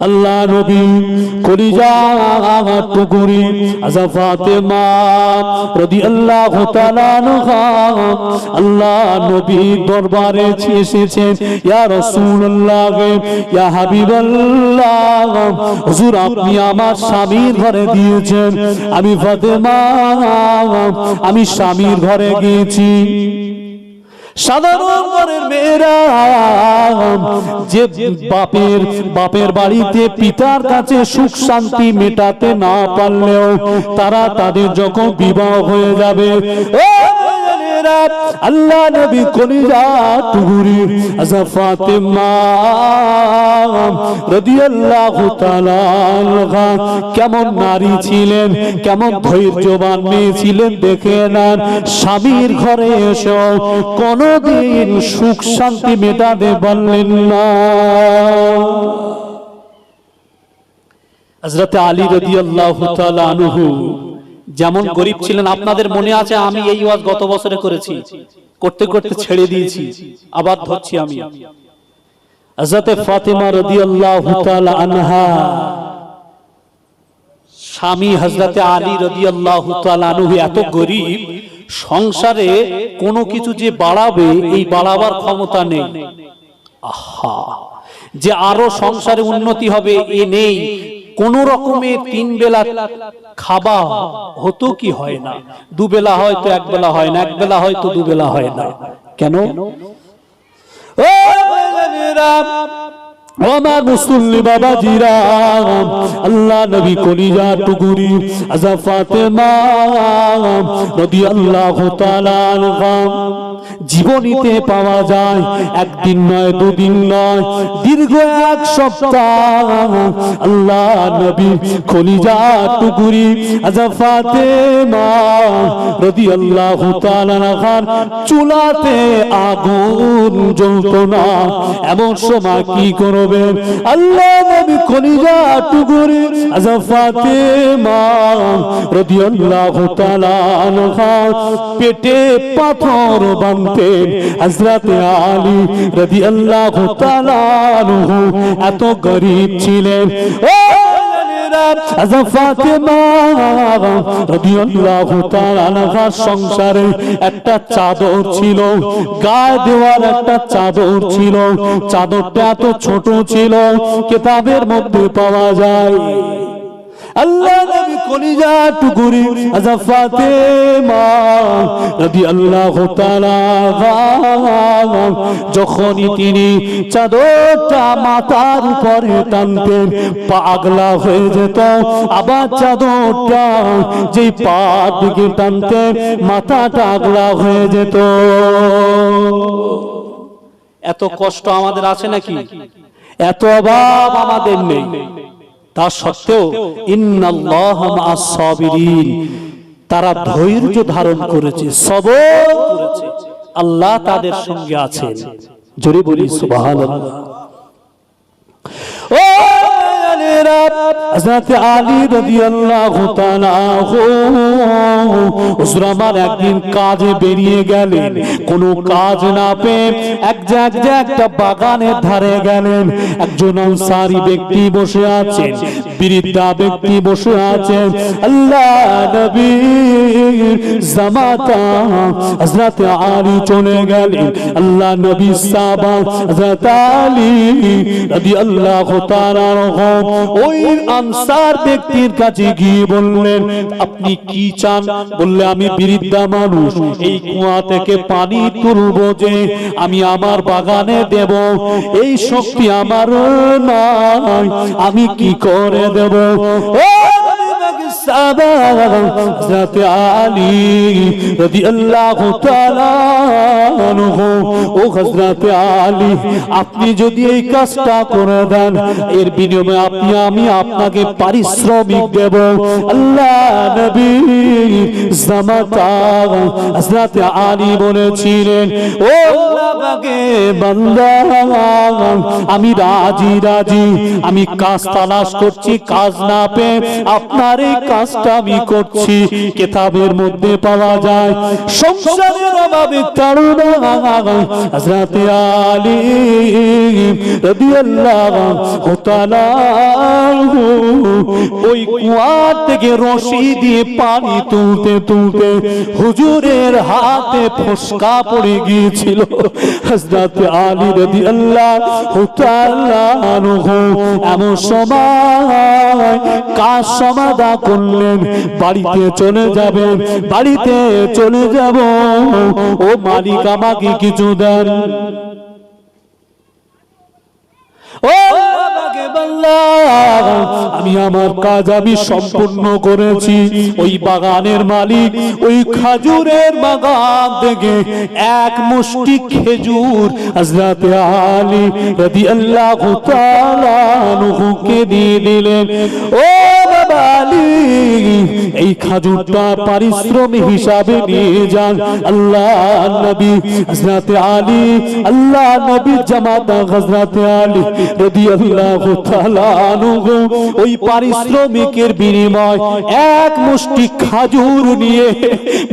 আল্লাহ নবী কলিজা টুকুরি আজা ফাতেমা রাদিয়াল্লাহু তাআলা আল্লাহ নবী দরবারে ইয়া ইয়া হাবিবাল্লাহ, হুজুর আপনি আমার স্বামীর ঘরে দিয়েছেন আমি ফাতেমা, আমি স্বামীর ঘরে গিয়েছি। বাপের বাড়িতে পিতার কাছে মেটাতে না পারলেও তারা তাদের যখন বিবাহ হয়ে যাবে মেয়েরা, আল্লাহ নবী কলিজা টুগুরি আজা ফাতেমা রাদিয়াল্লাহু তাআলা কেমন নারী ছিলেন কেমন ধৈর্যবান মেয়ে ছিলেন দেখে নেন। স্বামীর ঘরে এসেও কোনদিন সুখ শান্তি মেটাতে পারলেন না। হযরতে আলী রাদিয়াল্লাহু তাআলা আনহু যেমন গরিব ছিলেন আপনাদের মনে আছে আমি এই ওয়াজ গত বছরে করেছি। করতে করতে ছেড়ে দিয়েছি। আবার ধরছি আমি। হযরতে ফাতিমা রাদিয়াল্লাহু তাআলা আনহা। স্বামী হযরতে আলী রাদিয়াল্লাহু তাআলা আনহু এত গরিব সংসারে কোনো কিছু যে বাড়াবে এই বাড়াবার ক্ষমতা নেই। আহা! যে আরও সংসারে উন্নতি হবে এ নেই। কোন রকমের তিন বেলা খাবা হতো কি হয় না? দুবেলা হয়তো এক বেলা হয় না এক বেলা হয়তো দুবেলা হয় না। কেন? আমার মুসল্লি বাবা জিরা আল্লাহ নবী কলিজা টুকুরি আজা ফাতেমা নদী আল্লাহ জীবনীতে পাওয়া যায়, একদিন নয়, দুদিন নয়, দীর্ঘ এক সপ্তাহ। আল্লাহ নবী কলিজা টুকুরি, আজা ফাতেমা রদি আল্লাহ চুলাতে আগুন এমন সময় কি করবেন আল্লাহ নবী কলিজা টুকুরি, আজা ফাতেমা রদি আল্লাহ পেটে পাথর বানতেন হযরত আলী রদি আল্লাহ এত গরিব ছিলেন। ও রাদিয়াল্লাহু তাআলা সংসারে একটা চাদর ছিল, গায়ে দেওয়ার একটা চাদর ছিল, চাদরটা এত ছোট ছিল, কিতাবের মধ্যে পাওয়া যায়। আল্লাহ কলিজা টুকুরি আজা ফাতেমা রাদিয়াল্লাহু তাআলা যখনই তিনি চাদরটা মাথার উপরে টানতেন, পাগলা হয়ে যেত। আবার চাদরটা যেই পা দিকে টানতেন মাথাটা আগলা হয়ে যেত। এত কষ্ট আমাদের আছে নাকি? এত অভাব আমাদের নেই। তা সত্ত্বেও, ইন্নাল্লাহ মা'আস সাবিরিন তারা ধৈর্য ধারণ করেছে সবর করেছে। আল্লাহ তাদের সঙ্গে আছেন। জোরে বলি সুবহানাল্লাহ ও হযরত আলী রাদিয়াল্লাহু তাআলা হুজুর একদিন কাজে বেরিয়ে গেলেন। কোনো কাজ না পেয়ে এক জায়গায় একটা বাগানের ধারে গেলেন। একজন আনসারী ব্যক্তি বসে আছেন, বৃদ্ধা ব্যক্তি বসে আছেন। আল্লাহ নবী জামাতা হযরত আলী চলে গেলেন। আল্লাহ নবী সাহাবা হযরত আলী রাদিয়াল্লাহু তাআলা ওই আনসার ব্যক্তির কাছে গিয়ে বললেন, আপনি কি চান? বললে, আমি বৃদ্ধা মানুষ। এই কুয়া থেকে পানি তুলব যে আমি আমার বাগানে দেব। এই শক্তি আমার নয়। আমি কি করে দেব? ও আপনি যদি এই কাজটা করে দেন, এর বিনিময়ে আপনি, আমি আপনাকে পারিশ্রমিক দেব। আল্লাহ নবী আলী বলেছিলেন, ও আমি রাজি রাজি। আমি কাজ তালাশ করছি, কাজ না পেয়ে আপনার এই কাজটা আমি করছি, কেতাবের মধ্যে পাওয়া যায়। সংসারের অভাবে আলী ওই থেকে রশি দিয়ে পানি তুলতে তুলতে হুজুরের হাতে ফসকা পড়ে গিয়েছিল। হযরত আলী রাদিয়াল্লাহু তাআলা এমন সময় কাজ সমাধা করলেন, বাড়িতে চলে যাবেন, বাড়িতে চলে যাব। ও মালিক আমাকে কিছু দেন। ও আমি আমার কাজ আমি সম্পূর্ণ করেছি। ওই বাগানের মালিক, ওই খাজুরের বাগান থেকে এক মুষ্টি খেজুর হযরত আলী রাদিয়াল্লাহু তাআলা আনহুকে দিয়ে দিলেন। ও এই খাজুরটা হিসাবে নিয়ে যান। আল্লাহ নবী আলী, আল্লাহ নবী জামাতা আলী রাদিয়াল্লাহু তাআলা আনহু, ওই পারিশ্রমিকের বিনিময় এক মুষ্টি খাজুর নিয়ে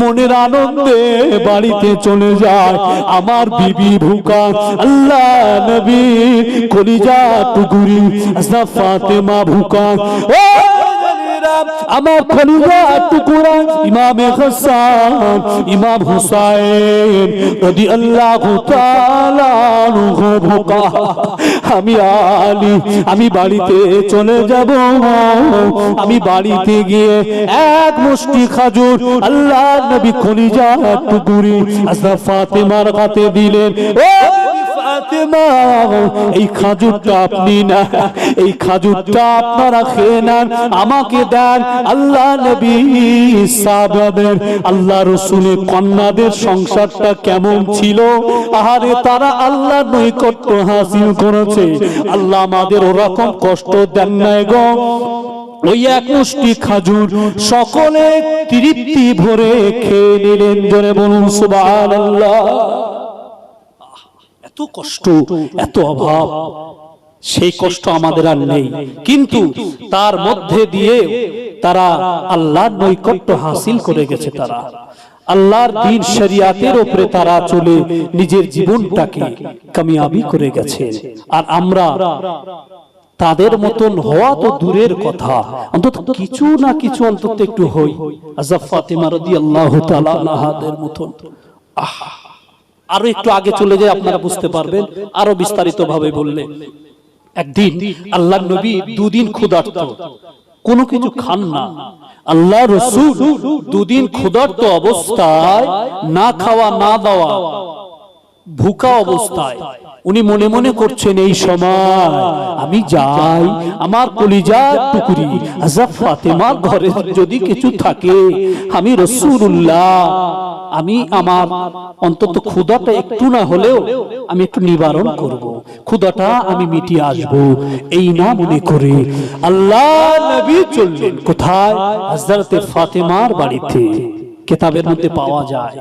মনের আনন্দে বাড়িতে চলে যায়। আমার বিবি ভুকা, আল্লাহ নবী কলিজা টুকুরি ফাতেমা ভুকা, ও আমার খলিফা টুকুরা ইমামে হাসান, ইমাম হুসাইন রাদিয়াল্লাহু তাআলা আনহু ভোকা আমি আলী, আমি বাড়িতে চলে যাব। আমি বাড়িতে গিয়ে এক মুষ্টি খাজুর আল্লাহ নবী খলিজা টুকুরি আজা ফাতেমার হাতে দিলেন। ও ফাতেমা এই খাজুরটা আপনি না। এই খাজুরটা আপনারা খেয়ে নেন। আমাকে দেন আল্লাহ নবী সাহাবাদের। আল্লাহ রসুলের কন্যাদের সংসারটা কেমন ছিল? আহারে তারা আল্লাহ নৈকট্য হাসিল করেছে। আল্লাহ আমাদের ওরকম কষ্ট দেন নাই গো। ওই এক মুষ্টি খাজুর সকলে তৃপ্তি ভরে খেয়ে নিলেন। জোরে বলুন, সুবহানাল্লাহ। এত কষ্ট এত অভাব। সেই কষ্ট আমাদের আর নেই। কিন্তু তার মধ্যে দিয়ে তারা আল্লাহর নৈকট্য হাসিল করে গেছে তারা। আল্লাহর দিন শরিয়াতের উপরে তারা চলে নিজের জীবনটাকে কামিয়াবি করে গেছে। আর আমরা তাদের মতন হওয়া তো দূরের কথা। অন্তত কিছু না কিছু অন্তত একটু হই। আজাব ফাতেমা রাদিয়াল্লাহু তাআলা আনহাদের মতন। আহ। আরও একটু আগে চলে যায়, আপনারা বুঝতে পারবেন। আরও বিস্তারিত ভাবে বললে। একদিন আল্লাহ নবী দুদিন ক্ষুধার্ত। কোনো কিছু খান না। আল্লাহ রসুল দুদিন ক্ষুধার্ত অবস্থায় না খাওয়া, না দেওয়া ভুকা অবস্থায়। উনি মনে মনে করছেন, এই সময় আমি যাই, আমার কলিজা টুকুরি ফাতেমার ঘরে যদি কিছু থাকে, আমি রসুল্লাহ আমি আমার অন্তত ক্ষুদাটা একটু না হলেও আমি একটু নিবারণ করব। ক্ষুদাটা আমি মিটিয়ে আসব। এই না মনে করে আল্লাহ নবী চললেন কোথায়? হাজারতে ফাতেমার বাড়িতে। কেতাবের মধ্যে পাওয়া যায়।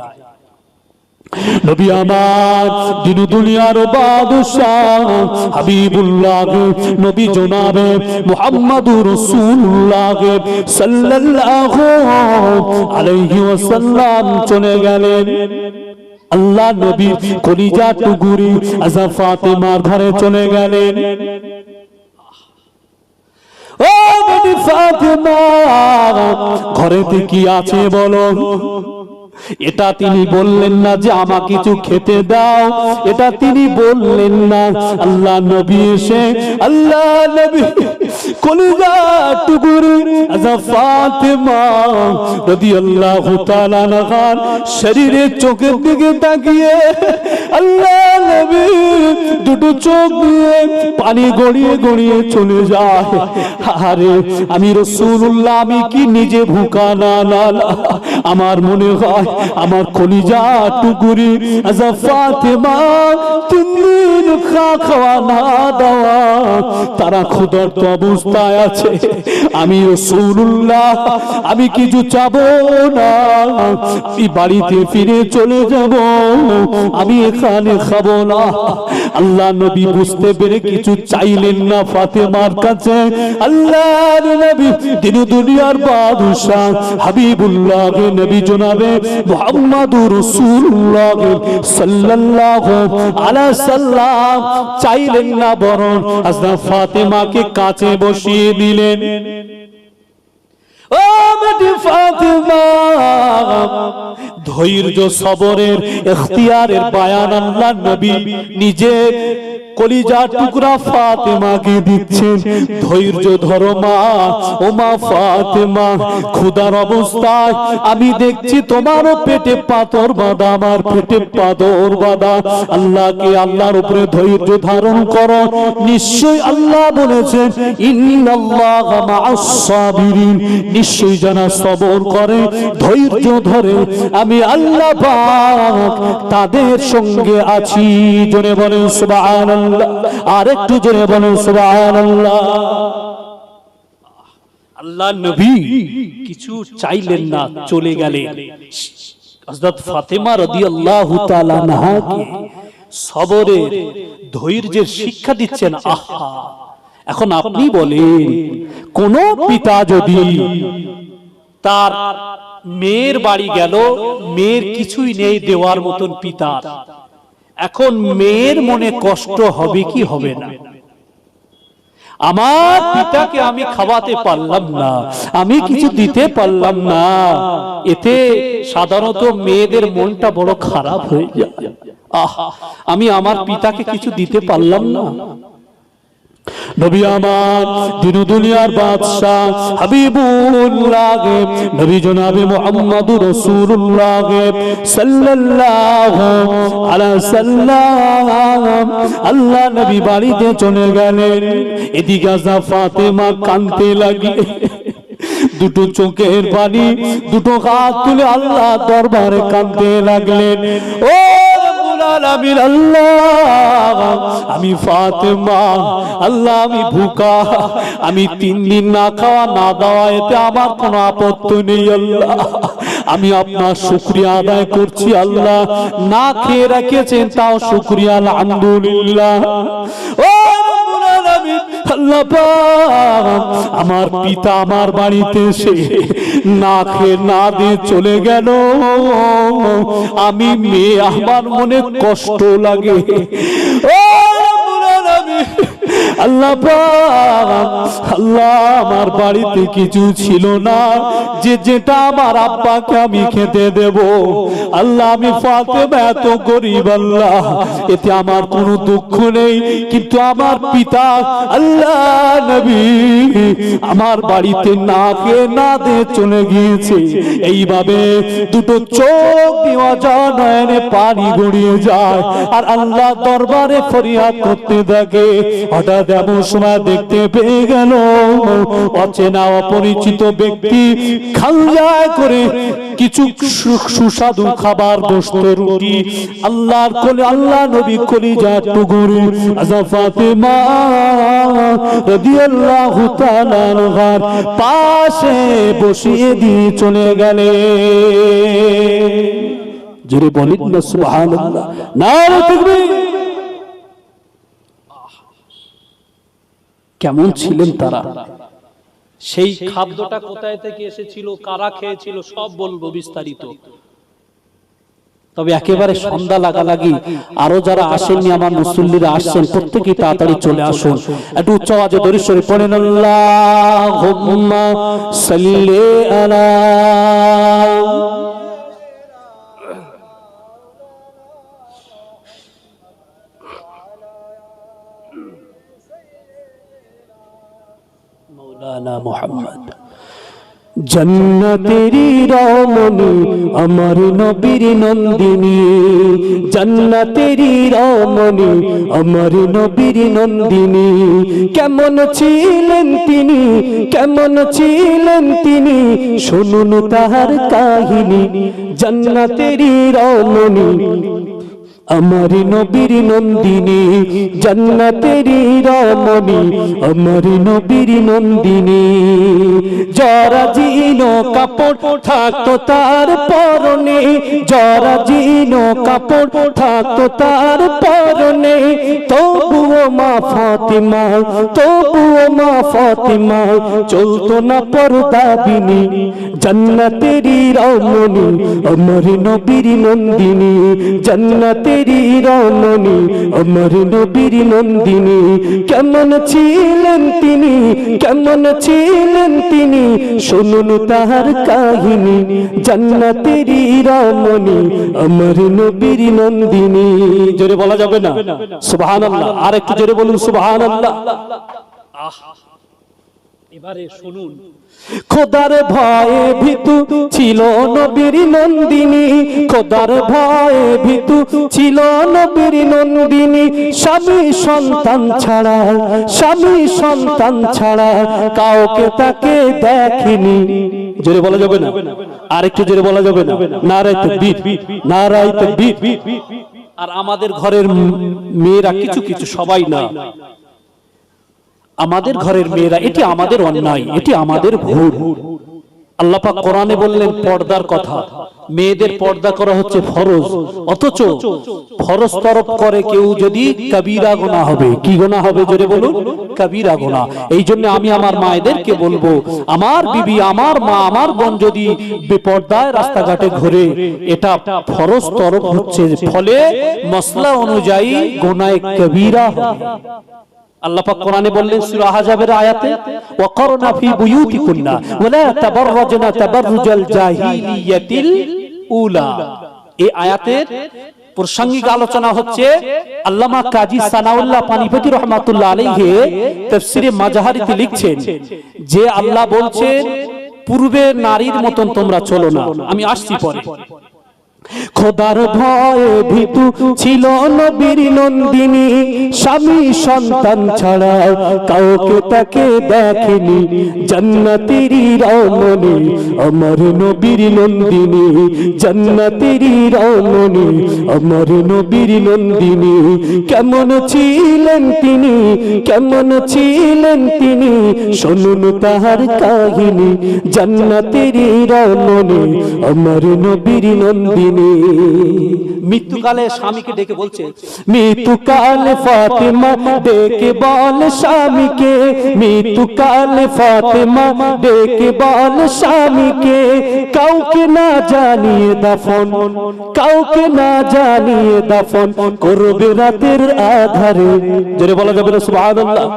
নবী আমার দিন দুনিয়ার বাদশাহ, হাবিবুল্লাহ, নবী জনাবে মুহাম্মাদুর রাসূলুল্লাহ সাল্লাল্লাহু আলাইহি ওয়াসাল্লাম চলে গেলেন। আল্লাহ নবী কলিজা টুগুরি আজা ফাতেমার ঘরে চলে গেলেন। ও নবী ফাতেমা কি আছে বলো? এটা তিনি বললেন না যে আমা কিছু খেতে দাও। এটা তিনি বললেন না। আল্লাহ নবী এসে, আল্লাহ নবী, কলিজা টুকুরি ফাতেমা রাদিয়াল্লাহু তাআলা শরীরের চোখের দিকে তাকিয়ে আল্লাহ দুটো চোখ দিয়ে পানি গড়িয়ে গড়িয়ে চলে যায়। আরে, আমি রাসূলুল্লাহ, আমি কি নিজে ভুকা? না না। আমার মনে হয় আমার কলিজা টুকুরি তারা ক্ষুধার্ত অবস্থায় আছে। আমি রসুল্লাহ আমি কিছু চাবো না। আমি বাড়িতে ফিরে চলে যাব। আমি এখানে খাব না। আল্লাহ নবী বুঝতে পেরে কিছু চাইলেন না ফাতেমার কাছে। আল্লাহর নবী দিন দুনিয়ার বাদশাহ হাবিবুল্লাহ নবী জনাবে মুহাম্মাদুর রাসূলুল্লাহ সাল্লাল্লাহু আলাইহি সাল্লাম চাইলেন না বরং হযরত ফাতেমাকে কাছে বসিয়ে দিলেন। ও বেটি ফাতেমা ধৈর্য সবরের এখতিয়ারের বায়ান আল্লাহ নবী নিজে কলিজা টুকরা ফাতেমাকে দিচ্ছেন। ধৈর্য ধরো মা, ও মা ফাতেমা ক্ষুদার অবস্থায় আমি দেখছি তোমারও পেটে পাথর বাঁধা, আমার পেটে পাথর বাঁধা। আল্লাহকে আল্লাহর উপরে ধৈর্য ধারণ করো। নিশ্চয়ই আল্লাহ বলেছেন, ইন্নাল্লাহ মা'আস সাবিরিন। নিশ্চয়ই যারা সবর করে, ধৈর্য ধরে, আমি আল্লাহ পাক তাদের সঙ্গে আছি। জোরে বলেন সুবহানাল্লাহ। আর একটু জোরে বলেন সুবহানাল্লাহ। আল্লাহ নবী কিছু চাইলেন না, চলে গেলেন হযরত ফাতেমা রাদিয়াল্লাহু তাআলা আনহাকে সবরের ধৈর্যের শিক্ষা দিচ্ছেন, আহা। এখন আপনি বলেন, কোন পিতা যদি তার মেয়ের বাড়ি গেল মেয়ের কিছুই নেই দেওয়ার মতন পিতার এখন মেয়ের মনে কষ্ট হবে কি হবে না? আমার পিতাকে আমি খাওয়াতে পারলাম না। আমি কিছু দিতে পারলাম না। এতে সাধারণত মেয়েদের মনটা বড় খারাপ হয়ে যায়। আহ আমি আমার পিতাকে কিছু দিতে পারলাম না। নবী আমার, দিন দুনিয়ার বাদশাহ হাবিবুল্লাহ নবী জনাবে মুহাম্মদুর রাসূলুল্লাহ সাল্লাল্লাহু আলাইহি সাল্লাম, আল্লাহ নবী বাড়িতে চলে গেলেন। এদিকে আসা ফাতেমা কাঁদতে লাগলেন দুটো চোখের পানি, দুটো হাত তুলে আল্লাহ দরবারে কাঁদতে লাগলেন। ও আলামিন, আল্লাহ, আমি ফাতেমা, আল্লাহ, আমি ভুকা, আমি তিন দিন না খাওয়া, না দাওয়া এতে আমার কোনো আপত্তি নেই, আল্লাহ। আমি আপনার শুক্রিয়া আদায় করছি, আল্লাহ। না খেয়ে রেখেছেন, তাও শুক্রিয়া, আলহামদুলিল্লাহ। ও আমার পিতা আমার বাড়িতে এসে না খেয়ে না দিয়ে চলে গেল। আমি মেয়ে আমার মনে কষ্ট লাগে। ও আল্লাহ আল্লাহ আমার বাড়িতে কিছু ছিল না। যে যেটা আমার আব্বাকে আমি খেতে দেব। আল্লাহ আমি ফাতেমা, এত গরিব আল্লাহ। এতে আমার কোনো দুঃখ নেই। কিন্তু আমার পিতা, আল্লাহ নবী, আমার বাড়িতে না খেয়ে না দিয়ে চলে গিয়েছে। এইভাবে দুটো চোখ দেওয়া নয়নে পানি গড়িয়ে যায়। আর আল্লাহ দরবারে ফরিয়াদ করতে থাকে হঠাৎ এমন সময় দেখতে পেয়ে গেল, অচেনা অপরিচিত ব্যক্তি খাল্লায় করে কিছু সুস্বাদু খাবার বসত রুটি, আল্লাহর কোলে, আল্লাহ নবী কলিজা টুগুরি আজা ফাতেমা রাদিয়াল্লাহু তাআলা আনহার পাশে বসিয়ে দিয়ে চলে গেলে। জোরে বলেন না, সুবহানাল্লাহ। নারে তাকবীর কেমন ছিলেন তারা? সেই খাদ্যটা কোথায় থেকে এসেছিল কারা খেয়েছিল সব বলব বিস্তারিত। তবে একেবারে সন্ধ্যা লাগালাগি আরও যারা আসেননি আমার মুসল্লিরা আসছেন প্রত্যেকেই তাড়াতাড়ি চলে আসুন। একটু উচ্চ আওয়াজে দরিশ্বরে পড়েন আল্লাহুম্মা সাল্লি আলা মৌলানা মোহাম্মদ। জন্নতেরি রমণী, আমার নবীর নন্দিনী। জন্নতেরি রমণী, আমার নবীর নন্দিনী। কেমন ছিলেন তিনি, কেমন ছিলেন তিনি, শুনুন তাহার কাহিনী। জন্নতেরি রমণী আমার নবীর নন্দিনী, জান্নাতেরি রমণী। আমার নবীর নন্দিনী জরা জিন কাপড় থাকতো তার পরনে জরা জিন কাপড় থাকতো তার পরনে। তবুও মা ফাতিমা, তবুও মা ফাতিমা, চলতো না পর্দা বিনি, জান্নাতেরি রমণী। আমার নবীর নন্দিনী, জান্নাতেরি রমণী, আমার নবীর নন্দিনী, কেমন ছিলেন তিনি, কেমন ছিলেন তিনি, শুনুন তাহার কাহিনী রমণী, আমার নবীর নন্দিনী। জোরে বলা যাবে না? আল্লাহ আর একটু জোরে বলুন সুবহান আল্লাহ এবারে শুনুন। খোদার ভয়ে ভীতু ছিল নবীর নন্দিনী। খোদার ভয়ে ভীতু ছিল নবীর নন্দিনী। স্বামী সন্তান ছাড়া, স্বামী সন্তান ছাড়া কাউকে তাকে দেখেনি। জোরে বলা যাবে না? আর একটু জোরে বলা যাবে না? নারাই তাকবীর নারাই তাকবীর। আর আমাদের ঘরের মেয়েরা কিছু কিছু, সবাই না। আমাদের ঘরের মেয়েরা এটি আমাদের অন্যায় এটি আমাদের ভুল। আল্লাহ পাক কোরআনে বললেন পর্দার কথা। মেয়েদের পর্দা করা হচ্ছে ফরজ। অথচ ফরজ তরফ করে কেউ যদি কবিরা গোনা হবে। কি গোনা হবে? জোরে বলুন। কবিরা গোনা। এই জন্য আমি আমার মায়েদেরকে বলব আমার বিবি আমার মা আমার বোন যদি বেপর্দায় রাস্তাঘাটে ঘুরে এটা ফরজ তরফ হচ্ছে। ফলে মশলা অনুযায়ী গোনায় কবিরা হবে। আলোচনা হচ্ছে আল্লামা কাজী সানাউল্লাহ পানিপতি রহমাতুল্লাহ মাজাহারিতে লিখছেন, যে আল্লাহ বলছেন, পূর্বে নারীর মতন তোমরা চলো না, আমি আসছি পরে। খোদার ভয়ে ভীতু ছিল নবীর নন্দিনী। স্বামী সন্তান ছাড়া কাউকে তাকে দেখেনি। জান্নাতেরি রমণী, আমার নবীর নন্দিনী। জান্নাতেরি রমণী, আমার নবীর নন্দিনী। কেমন ছিলেন তিনি? কেমন ছিলেন তিনি? শুনুন তাহার কাহিনী। জান্নাতেরি রমণী, আমার নবীর নন্দিনী। মৃত্যুকালে স্বামীকে ডেকে বলছে মৃত্যুকাল ফাতেমা ডেকে বল স্বামীকে। মৃত্যুকাল ফাতেমা ডেকে বল স্বামীকে। কাউকে না জানিয়ে দাফন কাউকে না জানিয়ে দাফন করবে রাতের আধারে। জোরে বলা যাবে না সুবহানাল্লাহ।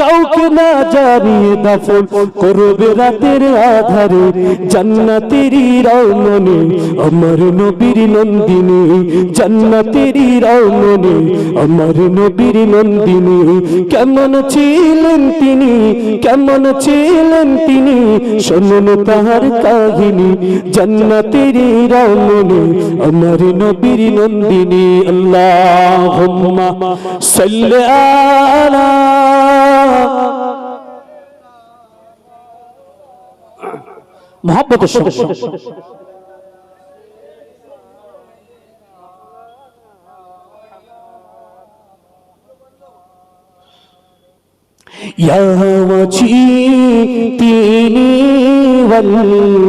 কাউকে না জানিয়ে দাফন করবে রাতের আধারে জান্নাতেরি রমণী আমার নবীর নন্দিনী জান্নাতেরি রমণী আমার নবীর নন্দিনী। কেমন ছিলেন তিনি, কেমন ছিলেন তিনি, শুনুন তাহার কাহিনী জান্নাতেরি রমণী আমার নবীর নন্দিনী। আল্লাহুম্মা সাল্লি আলা মহব্বতের সঙ্গে يا وجهي تيني وال